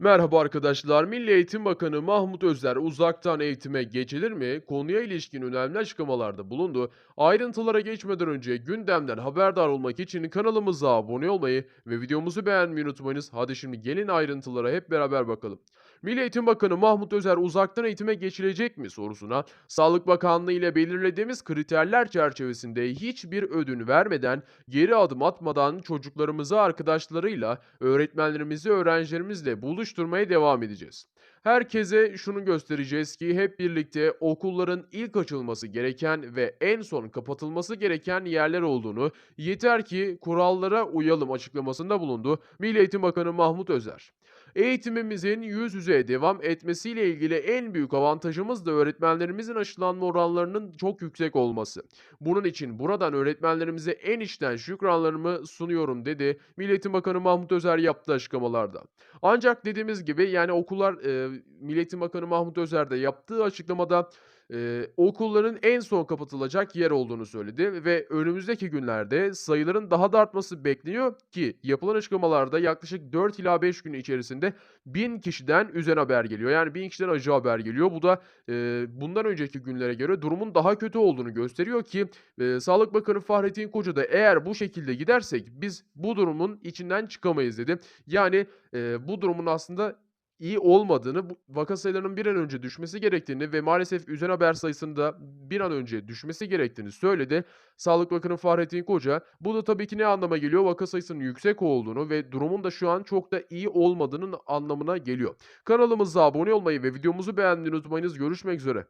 Merhaba arkadaşlar. Milli Eğitim Bakanı Mahmut Özer uzaktan eğitime geçilir mi? Konuya ilişkin önemli açıklamalarda bulundu. Ayrıntılara geçmeden önce gündemden haberdar olmak için kanalımıza abone olmayı ve videomuzu beğenmeyi unutmayınız. Hadi şimdi gelin ayrıntılara hep beraber bakalım. Milli Eğitim Bakanı Mahmut Özer uzaktan eğitime geçilecek mi sorusuna Sağlık Bakanlığı ile belirlediğimiz kriterler çerçevesinde hiçbir ödün vermeden, geri adım atmadan çocuklarımızı arkadaşlarıyla, öğretmenlerimizi öğrencilerimizle buluşturmaya devam edeceğiz. Herkese şunu göstereceğiz ki hep birlikte okulların ilk açılması gereken ve en son kapatılması gereken yerler olduğunu, yeter ki kurallara uyalım açıklamasında bulundu Milli Eğitim Bakanı Mahmut Özer. Eğitimimizin yüz yüze devam etmesiyle ilgili en büyük avantajımız da öğretmenlerimizin aşılanma oranlarının çok yüksek olması. Bunun için buradan öğretmenlerimize en içten şükranlarımı sunuyorum dedi Milli Bakanı Mahmut Özer yaptığı açıklamalarda. Ancak dediğimiz gibi yani okullar eee Milli Bakanı Mahmut Özer de yaptığı açıklamada eee, okulların en son kapatılacak yer olduğunu söyledi ve önümüzdeki günlerde sayıların daha da artması bekleniyor ki yapılan açıklamalarda yaklaşık 4 ila 5 gün içerisinde 1000 kişiden üzerine haber geliyor. Yani 1000 kişiden acı haber geliyor. Bu da eee, bundan önceki günlere göre durumun daha kötü olduğunu gösteriyor ki eee, Sağlık Bakanı Fahrettin Koca da eğer bu şekilde gidersek biz bu durumun içinden çıkamayız dedi. Yani eee, bu durumun aslında iyi olmadığını, bu vaka sayılarının bir an önce düşmesi gerektiğini ve maalesef üzen haber sayısının da bir an önce düşmesi gerektiğini söyledi. Sağlık Bakanı Fahrettin Koca. Bu da tabii ki ne anlama geliyor? Vaka sayısının yüksek olduğunu ve durumun da şu an çok da iyi olmadığının anlamına geliyor. Kanalımıza abone olmayı ve videomuzu beğenmeyi unutmayınız. Görüşmek üzere.